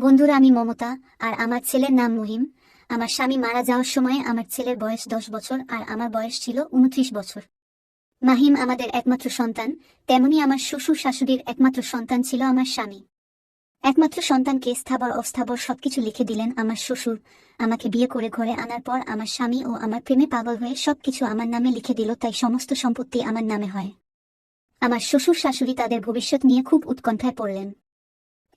বন্ধুরা, আমি মমতা আর আমার ছেলের নাম মহিম। আমার স্বামী মারা যাওয়ার সময় আমার ছেলের বয়স দশ বছর আর আমার বয়স ছিল উনত্রিশ বছর। মাহিম আমাদের একমাত্র সন্তান, তেমনি আমার শ্বশুর শাশুড়ির একমাত্র সন্তান ছিল আমার স্বামী। একমাত্র সন্তানকে স্থাবর, অস্থাবর সবকিছু লিখে দিলেন আমার শ্বশুর। আমাকে বিয়ে করে ঘরে আনার পর আমার স্বামী ও আমার প্রেমে পাগল হয়ে সবকিছু আমার নামে লিখে দিল, তাই সমস্ত সম্পত্তি আমার নামে হয়। আমার শ্বশুর শাশুড়ি তাদের ভবিষ্যৎ নিয়ে খুব উৎকণ্ঠায় পড়লেন।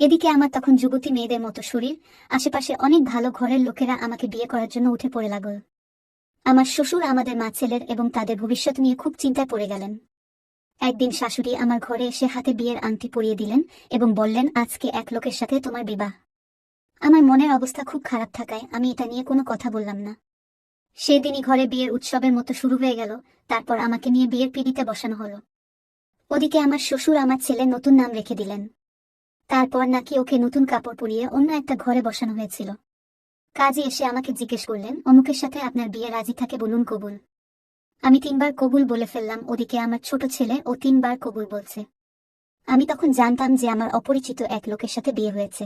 এদিকে আমার তখন যুবতী মেয়েদের মতো শরীর, আশেপাশে অনেক ভালো ঘরের লোকেরা আমাকে বিয়ে করার জন্য উঠে পড়ে লাগল। আমার শ্বশুর আমাদের মা ছেলের এবং তাদের ভবিষ্যৎ নিয়ে খুব চিন্তায় পড়ে গেলেন। একদিন শাশুড়ি আমার ঘরে এসে হাতে বিয়ের আংটি পরিয়ে দিলেন এবং বললেন, আজকে এক লোকের সাথে তোমার বিবাহ। আমার মনের অবস্থা খুব খারাপ থাকায় আমি এটা নিয়ে কোনো কথা বললাম না। সেদিনই ঘরে বিয়ের উৎসবের মতো শুরু হয়ে গেল, তারপর আমাকে নিয়ে বিয়ের পিড়িতে বসানো হলো। ওদিকে আমার শ্বশুর আমার ছেলে নতুন নাম রেখে দিলেন। তারপর নাকি ওকে নতুন কাপড় পরিয়ে অন্য একটা ঘরে বসানো হয়েছিল। কাজী এসে আমাকে জিজ্ঞেস করলেন, অমুকের সাথে আপনার বিয়ে রাজি থাকে বলুন কবুল? আমি তিনবার কবুল বলে ফেললাম, ওদিকে আমার ছোট ছেলে ও তিনবার কবুল বলছে। আমি তখন জানতাম যে আমার অপরিচিত এক লোকের সাথে বিয়ে হয়েছে।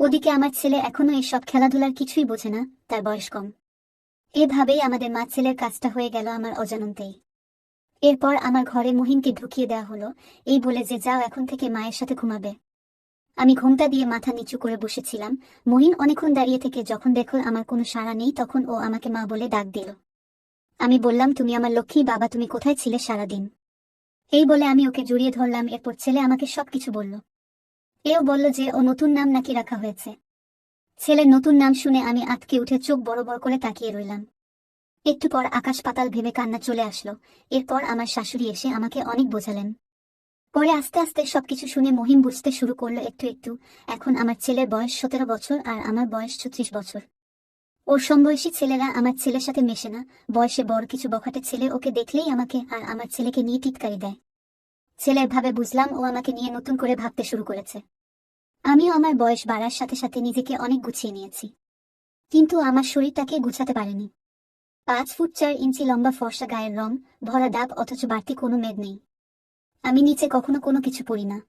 ওদিকে আমার ছেলে এখনও এসব খেলাধুলার কিছুই বোঝে না, তার বয়স কম। এভাবেই আমাদের মা ছেলের কাজটা হয়ে গেল আমার অজানন্তেই এরপর আমার ঘরে মহিনকে ঢুকিয়ে দেওয়া হলো, এই বলে যে যাও এখন থেকে মায়ের সাথে ঘুমাবে। আমি ঘোমটা দিয়ে মাথা নিচু করে বসেছিলাম। মহিন অনেকক্ষণ দাঁড়িয়ে থেকে যখন দেখল আমার কোনো সাড়া নেই, তখন ও আমাকে মা বলে ডাক দিল। আমি বললাম, তুমি আমার লক্ষ্মী, বাবা, তুমি কোথায় ছিলে সারাদিন এই বলে আমি ওকে জড়িয়ে ধরলাম, এরপর ছেলে আমাকে সবকিছু বলল। এও বলল যে, ও নতুন নাম নাকি রাখা হয়েছে? ছেলের নতুন নাম শুনে আমি আটকে উঠে চোখ বড় বড় করে তাকিয়ে রইলাম। একটু পর আকাশ পাতাল ভেবে কান্না চলে আসলো। এরপর আমার শাশুড়ি এসে আমাকে অনেক বোঝালেন। পরে আস্তে আস্তে সবকিছু শুনে মহিম বুঝতে শুরু করল একটু একটু। এখন আমার ছেলের বয়স সতেরো বছর আর আমার বয়স ছত্রিশ বছর। ওর সমবয়সী ছেলেরা আমার ছেলের সাথে মেশে না। বয়সে বড় কিছু বখাটে ছেলে ওকে দেখলেই আমাকে আর আমার ছেলেকে নিয়ে টিটকারি দেয়। ছেলের ভাবে বুঝলাম ও আমাকে নিয়ে নতুন করে ভাবতে শুরু করেছে। আমিও আমার বয়স বাড়ার সাথে সাথে নিজেকে অনেক গুছিয়ে নিয়েছি। কিন্তু আমার শরীরটাকে গুছাতে পারেনি। পাঁচ ফুট চার ইঞ্চি লম্বা ফর্সা গায়ের রং, ভরা দাগ অথচ বাড়তি কোনো মেদ নেই। আমি নিচে কখনো কোনো কিছু পরি না।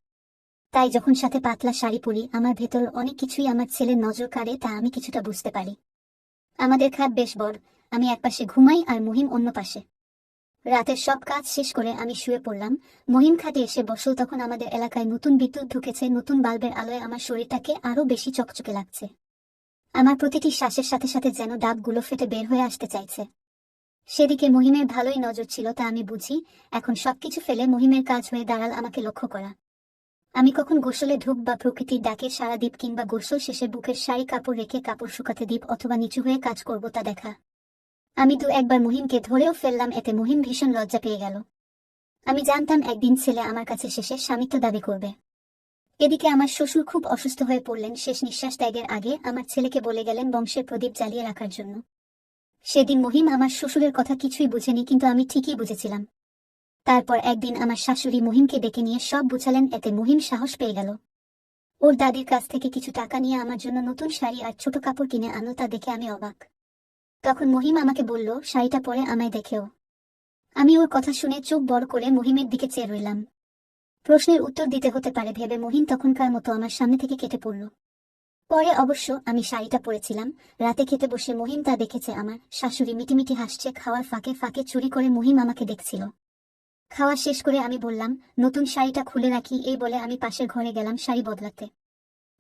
তাই যখন সাথে পাতলা শাড়ি পরি, আমার ভেতর অনেক কিছুই আমার ছেলের নজর কাড়ে, তা আমি কিছুটা বুঝতে পারি। আমাদের খাট বেশ বড়, আমি একপাশে ঘুমাই আর মহিম অন্য পাশে। রাতের সব কাজ শেষ করে আমি শুয়ে পড়লাম। মহিম খাটে এসে বসল তখন আমাদের এলাকায় নতুন বিদ্যুৎ ঢুকেছে, নতুন বাল্বের আলোয় আমার শরীরটাকে আরও বেশি চকচকে লাগছে। আমার প্রতিটি শ্বাসের সাথে সাথে যেন ডাবগুলো ফেটে বের হয়ে আসতে চাইছে। সেদিকে মহিমের ভালোই নজর ছিল তা আমি বুঝি। এখন সবকিছু ফেলে মহিমের কাজ হয়ে দাঁড়াল আমাকে লক্ষ্য করা। আমি কখন গোসলে ঢুক বা প্রকৃতির ডাকে সারা দ্বীপ কিংবা গোসল শেষে বুকের শাড়ি কাপড় রেখে কাপড় শুকাতে দ্বীপ অথবা নিচু হয়ে কাজ করব তা দেখা। আমি দু একবার মহিমকে ধরেও ফেললাম, এতে মহিম ভীষণ লজ্জা পেয়ে গেল। আমি জানতাম একদিন ছেলে আমার কাছে শেষে স্বামিত্ব দাবি করবে। এদিকে আমার শ্বশুর খুব অসুস্থ হয়ে পড়লেন, শেষ নিঃশ্বাস ত্যাগের আগে আমার ছেলেকে বলে গেলেন বংশের প্রদীপ জ্বালিয়ে রাখার জন্য। সেদিন মহিম আমার শ্বশুরের কথা কিছুই বুঝেনি, কিন্তু আমি ঠিকই বুঝেছিলাম। তারপর একদিন আমার শাশুড়ি মহিমকে ডেকে নিয়ে সব বুঝালেন, এতে মহিম সাহস পেয়ে গেল। ওর দাদির কাছ থেকে কিছু টাকা নিয়ে আমার জন্য নতুন শাড়ি আর ছোট কাপড় কিনে আনো তা দেখে আমি অবাক। তখন মহিম আমাকে বলল, শাড়িটা পরে আমায় দেখেও। আমি ওর কথা শুনে চোখ বড় করে মহিমের দিকে চেয়ে রইলাম। প্রশ্নের উত্তর দিতে হতে পারে ভেবে মহিম তখনকার মতো আমার সামনে থেকে কেটে পড়ল। পরে অবশ্য আমি শাড়িটা পরেছিলাম। রাতে খেতে বসে মহিম তা দেখেছে আমার। শাশুড়ি মিটিমিটি হাসছে, খাওয়ার ফাঁকে ফাঁকে চুরি করে মহিম আমাকে দেখছিল। খাওয়া শেষ করে আমি বললাম, নতুন শাড়িটা খুলে রাখি, এই বলে আমি পাশের ঘরে গেলাম শাড়ি বদলাতে।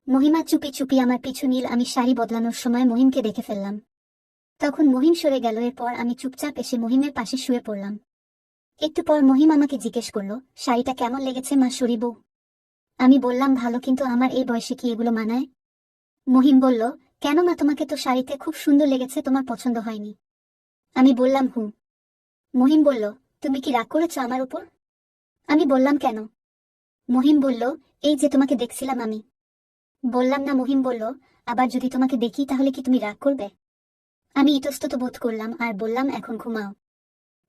মহিমা চুপি চুপি আমার পিছু নীল, আমি শাড়ি বদলানোর সময় মহিমকে দেখে ফেললাম। তখন মহিম সরে গেল, এরপর আমি চুপচাপ এসে মহিমের পাশে শুয়ে পড়লাম। একটু পর মহিম আমাকে জিজ্ঞেস করল, শাড়িটা কেমন লেগেছে মা সরি আমি বললাম, ভালো, কিন্তু আমার এই বয়সে কি এগুলো মানায়? মহিম বলল, কেন মা, তোমাকে তো শাড়িতে খুব সুন্দর লেগেছে, তোমার পছন্দ হয়নি? আমি বললাম হু মহিম বলল, তুমি কি রাগ করেছ আমার উপর? আমি বললাম, কেন? মহিম বলল, এই যে তোমাকে দেখছিলাম আমি। বললাম, না, মহিম বলল, আবার যদি তোমাকে দেখি, তাহলে কি তুমি রাগ করবে? আমি ইতস্তত বোধ করলাম, আর বললাম, এখন ঘুমাও।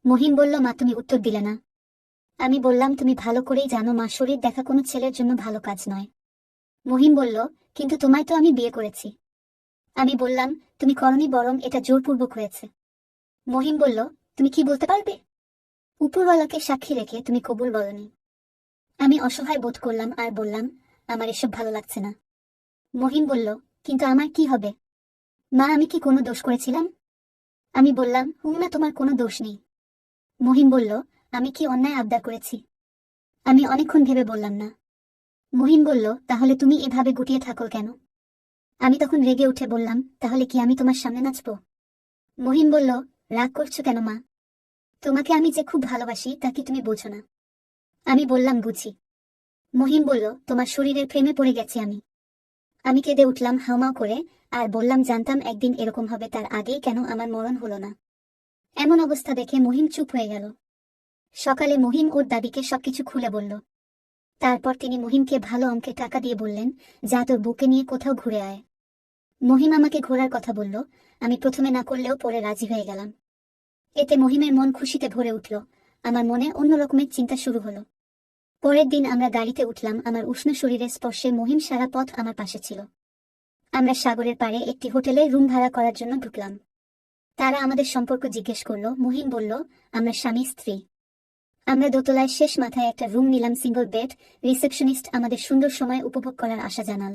মহিম বলল, মা, তুমি উত্তর দিলে না। আমি বললাম, তুমি ভালো করেই জানো, মা, শরীর দেখা কোনো ছেলের জন্য ভালো কাজ নয়। মহিম বলল কিন্তু তোমায় তো আমি বিয়ে করেছি। আমি বললাম, তুমি করনি বরং এটা জোরপূর্বক হয়েছে। মহিম বলল, তুমি কি বলতে পারবে? উপরওয়ালাকে সাক্ষী রেখে তুমি কবুল বলনি। আমি অসহায় বোধ করলাম আর বললাম, আমার এসব ভালো লাগছে না। মহিম বলল, কিন্তু আমার কি হবে? মা, আমি কি কোনো দোষ করেছিলাম? আমি বললাম হুমনা তোমার কোনো দোষ নেই। মহিম বলল, আমি কি অন্যায় আবদার করেছি? আমি অনেকক্ষণ ভেবে বললাম না। মহিম বলল, তাহলে তুমি এভাবে গুটিয়ে থাকো কেন? আমি তখন রেগে উঠে বললাম, তাহলে কি আমি তোমার সামনে নাচবো? মহিম বলল, রাগ করছ কেন মা? তোমাকে আমি যে খুব ভালোবাসি, তা কি তুমি বোঝো না? আমি বললাম, বুঝি। মহিম বলল, তোমার শরীরের প্রেমে পড়ে গেছি আমি। আমি কেঁদে উঠলাম, হাউমাউ করে, আর বললাম, জানতাম একদিন এরকম হবে, তার আগেই কেন আমার মরণ হলো না? এমন অবস্থা দেখে মহিম চুপ হয়ে গেল। সকালে মহিম ওর দাদিকে সবকিছু খুলে বলল তারপর তিনি মহিমকে ভালো অঙ্কে টাকা দিয়ে বললেন, যা তোর বুকে নিয়ে কোথাও ঘুরে আয়। মহিম আমাকে ঘোরার কথা বলল, আমি প্রথমে না করলেও পরে রাজি হয়ে গেলাম। এতে মহিমের মন খুশিতে ভরে উঠল, আমার মনে অন্য রকমের চিন্তা শুরু হলো। পরের দিন আমরা গাড়িতে উঠলাম, আমার উষ্ণ শরীরের স্পর্শে মহিম সারা পথ আমার পাশে ছিল। আমরা সাগরের পাড়ে একটি হোটেলে রুম ভাড়া করার জন্য ঢুকলাম। তারা আমাদের সম্পর্ক জিজ্ঞেস করল, মহিম বলল, আমরা স্বামী, স্ত্রী। আমরা দোতলায় শেষ মাথায় একটা রুম নিলাম সিঙ্গল বেড রিসেপশনিস্ট আমাদের সুন্দর সময় উপভোগ করার আশা জানাল।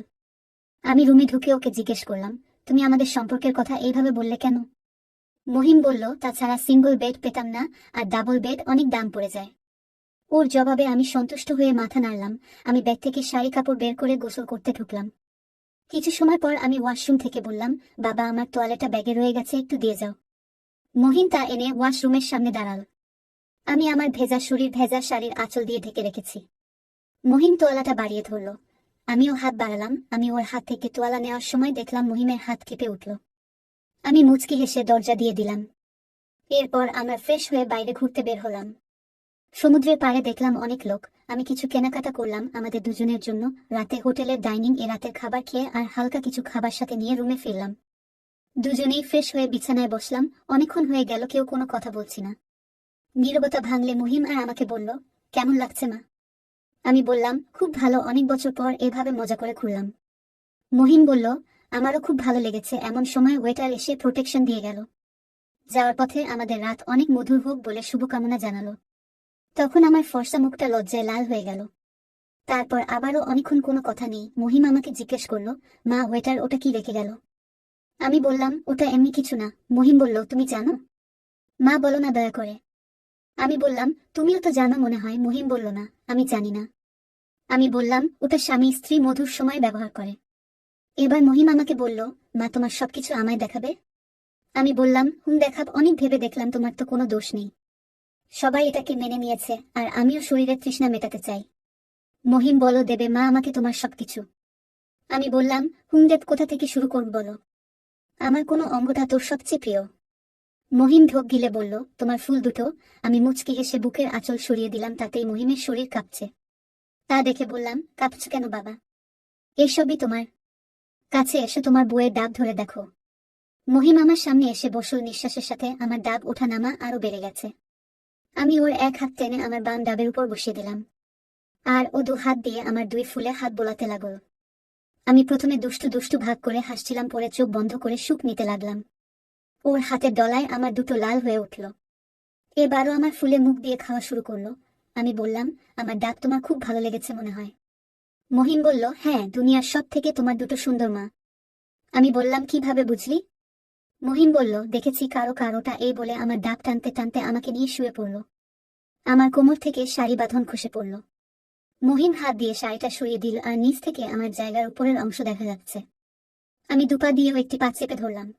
আমি রুমে ঢুকে ওকে জিজ্ঞেস করলাম, তুমি আমাদের সম্পর্কের কথা এইভাবে বললে কেন? মহিম বলল, তাছাড়া সিঙ্গল বেড পেতাম না, আর ডাবল বেড অনেক দাম পড়ে যায়। ওর জবাবে আমি সন্তুষ্ট হয়ে মাথা নাড়লাম। আমি ব্যাগ থেকে শাড়ি কাপড় বের করে গোসল করতে ঢুকলাম। কিছু সময় পর আমি ওয়াশরুম থেকে বললাম, বাবা, আমার তোয়ালেটা ব্যাগে রয়ে গেছে, একটু দিয়ে যাও। মহিম তা এনে ওয়াশরুমের সামনে দাঁড়াল। আমি আমার ভেজা শরীর, ভেজা শাড়ির আঁচল দিয়ে ঢেকে রেখেছি। মহিম তোয়ালাটা বাড়িয়ে ধরল। আমিও হাত বাড়ালাম। আমি ওর হাত থেকে তোয়ালা নেওয়ার সময় দেখলাম মহিমের হাত কেঁপে উঠল। আমি মুচকি হেসে দরজা দিয়ে দিলাম। এরপর আমরা ফ্রেশ হয়ে বাইরে ঘুরতে বের হলাম। সমুদ্রের পাড়ে দেখলাম অনেক লোক। আমি কিছু কেনাকাটা করলাম আমাদের দুজনের জন্য। রাতে হোটেলের ডাইনিং, এ রাতের খাবার খেয়ে আর হালকা কিছু খাবার সাথে নিয়ে রুমে ফিরলাম। দুজনেই ফ্রেশ হয়ে বিছানায় বসলাম। অনেকক্ষণ হয়ে গেল, কেউ কোনো কথা বলছি না। নীরবতা ভাঙলে মহিম আর আমাকে বলল, কেমন লাগছে মা? আমি বললাম, খুব ভালো, অনেক বছর পর এভাবে মজা করে ঘুরলাম। মহিম বলল, আমারও খুব ভালো লেগেছে, এমন সময় ওয়েটার এসে প্রোটেকশন দিয়ে গেল। যাওয়ার পথে আমাদের রাত অনেক মধুর হোক বলে শুভকামনা জানালো। তখন আমার ফর্সা মুখটা লজ্জায় লাল হয়ে গেল। তারপর আবারও অনেকক্ষণ কোনো কথা নেই, মহিম আমাকে জিজ্ঞেস করল, মা, ওয়েটার ওটা কি রেখে গেল? আমি বললাম, ওটা এমনি কিছু না। মহিম বলল, তুমি জানো? মা, বলো না, দয়া করে। আমি বললাম, তুমিও তো জানো মনে হয়, মহিম বলল না, আমি জানি না। আমি বললাম, ওটা স্বামী স্ত্রী মধুর সময় ব্যবহার করে। এবার মহিম আমাকে বলল, মা, তোমার সবকিছু আমায় দেখাবে? আমি বললাম, হুম দেখাব অনেক ভেবে দেখলাম, তোমার তো কোনো দোষ নেই। সবাই এটাকে মেনে নিয়েছে, আর আমিও শরীরের তৃষ্ণা মেটাতে চাই। মহিম বলো দেবে, মা, আমাকে তোমার সবকিছু। আমি বললাম, হুম, দেব, কোথা থেকে শুরু করব বলো? আমার কোনো অঙ্গটা তোর সবচেয়ে প্রিয়। মহিম ঢোক গিলে বলল, তোমার ফুল দুটো। আমি মুচকি হেসে বুকের আঁচল সরিয়ে দিলাম, তাতেই মহিমের শরীর কাঁপছে। তা দেখে বললাম, কাঁপছ কেন বাবা? এসবই তোমার। কাছে এসে তোমার বউয়ের ডাব ধরে দেখো। মহিম আমার সামনে এসে বসল, নিঃশ্বাসের সাথে আমার ডাব ওঠা নামা আরও বেড়ে গেছে। আমি ওর এক হাত টেনে আমার বাম ডাবের উপর বসিয়ে দিলাম। আর ও দু হাত দিয়ে আমার দুই ফুলে হাত বোলাতে লাগল। আমি প্রথমে দুষ্টু দুষ্টু ভাগ করে হাসছিলাম, পরে চোখ বন্ধ করে সুখ নিতে লাগলাম। ওর হাতের ডলায় আমার দুটো লাল হয়ে উঠল। এবারও আমার ফুলে মুখ দিয়ে খাওয়া শুরু করল। আমি বললাম, আমার ডাক তোমার খুব ভালো লেগেছে মনে হয়। মহিম বলল হ্যাঁ দুনিয়ার সব থেকে তোমার দুটো সুন্দর মা। আমি বললাম, কীভাবে বুঝলি? মহিম বলল, দেখেছি কারও কারোটা এই বলে আমার ডাক টানতে টানতে আমাকে নিয়ে শুয়ে পড়ল। আমার কোমর থেকে শাড়ি বাঁধন খসে পড়ল। মহিম হাত দিয়ে শাড়িটা শুয়ে দিল আর নিচ থেকে আমার জায়গার উপরের অংশ দেখা যাচ্ছে। আমি দুপা দিয়েও একটি পা চেপে ধরলাম।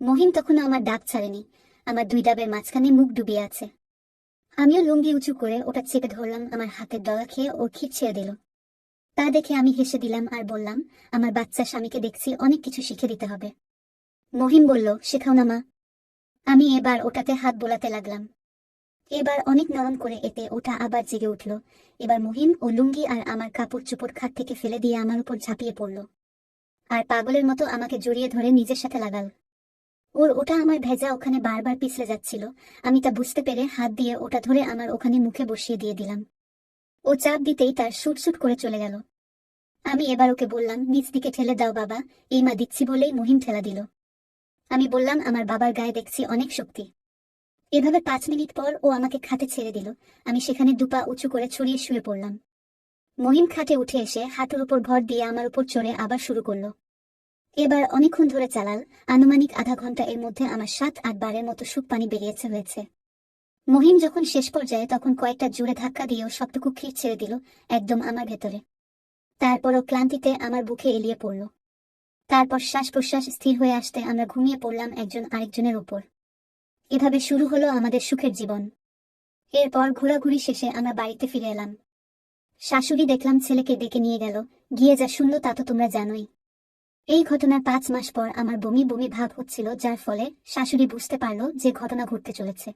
মহিম তখনও আমার ডাক ছাড়েনি। আমার দুই ডাবের মাঝখানে মুখ ডুবিয়ে আছে। আমিও লুঙ্গি উঁচু করে ওটা চেপে ধরলাম আমার হাতের ডলা খেয়ে ও খিট ছেড়ে দিল। তা দেখে আমি হেসে দিলাম আর বললাম, আমার বাচ্চা স্বামীকে দেখছি অনেক কিছু শিখে দিতে হবে। মহিম বলল, শেখাও না মা। আমি এবার ওটাতে হাত বোলাতে লাগলাম। এবার অনেক নরম করে এতে ওটা আবার জেগে উঠল। এবার মহিম ও লুঙ্গি আর আমার কাপড় চোপড় খাট থেকে ফেলে দিয়ে আমার উপর ঝাঁপিয়ে পড়ল। আর পাগলের মতো আমাকে জড়িয়ে ধরে নিজের সাথে লাগাল। ওর ওটা আমার ভেজা ওখানে বারবার পিছলে যাচ্ছিল। আমি তা বুঝতে পেরে হাত দিয়ে ওটা ধরে আমার ওখানে মুখে বসিয়ে দিয়ে দিলাম। ও চাপ দিতেই তার শুট করে চলে গেল। আমি এবার ওকে বললাম, নিচ দিকে ঠেলে দাও বাবা, এই মা দিচ্ছি বলেই মহিম ঠেলা দিল। আমি বললাম, আমার বাবার গায়ে দেখছি অনেক শক্তি। এভাবে পাঁচ মিনিট পর ও আমাকে খাটে ছেড়ে দিল। আমি সেখানে দুপা উঁচু করে ছড়িয়ে শুয়ে পড়লাম। মহিম খাটে উঠে এসে হাঁটুর উপর ভর দিয়ে আমার উপর চড়ে আবার শুরু করল। এবার অনেকক্ষণ ধরে চালাল। আনুমানিক আধা ঘণ্টা এর মধ্যে আমার সাত আট বারের মতো সুপ পানি বেরিয়েছে হয়েছে। মহিম যখন শেষ পর্যায়ে তখন কয়েকটা জোরে ধাক্কা দিয়েও সবটুকু ক্ষীর ছেড়ে দিল একদম আমার ভেতরে। তারপরও ক্লান্তিতে আমার বুকে এলিয়ে পড়ল। তারপর শ্বাস প্রশ্বাস স্থির হয়ে আসতে আমরা ঘুমিয়ে পড়লাম একজন আরেকজনের উপর। এভাবে শুরু হলো আমাদের সুখের জীবন। এরপর ঘোরাঘুরি শেষে আমরা বাড়িতে ফিরে এলাম। শাশুড়ি দেখলাম ছেলেকে ডেকে নিয়ে গেল। গিয়ে যা শুনল তা তো তোমরা জানোই। এই ঘটনার পাঁচ মাস পর আমার বমি বমি ভাব হচ্ছিল, যার ফলে শাশুড়ি বুঝতে পারল যে ঘটনা ঘটতে চলেছে।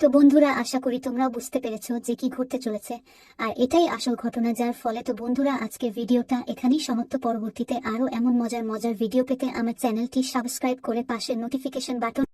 তো বন্ধুরা, আশা করি তোমরাও বুঝতে পেরেছ যে কি ঘটতে চলেছে। আর এটাই আসল ঘটনা, যার ফলে তো বন্ধুরা আজকে ভিডিওটা এখানেই সমাপ্ত। পরবর্তীতে আরও এমন মজার মজার ভিডিও পেতে আমার চ্যানেলটি সাবস্ক্রাইব করে পাশে নোটিফিকেশন বাটন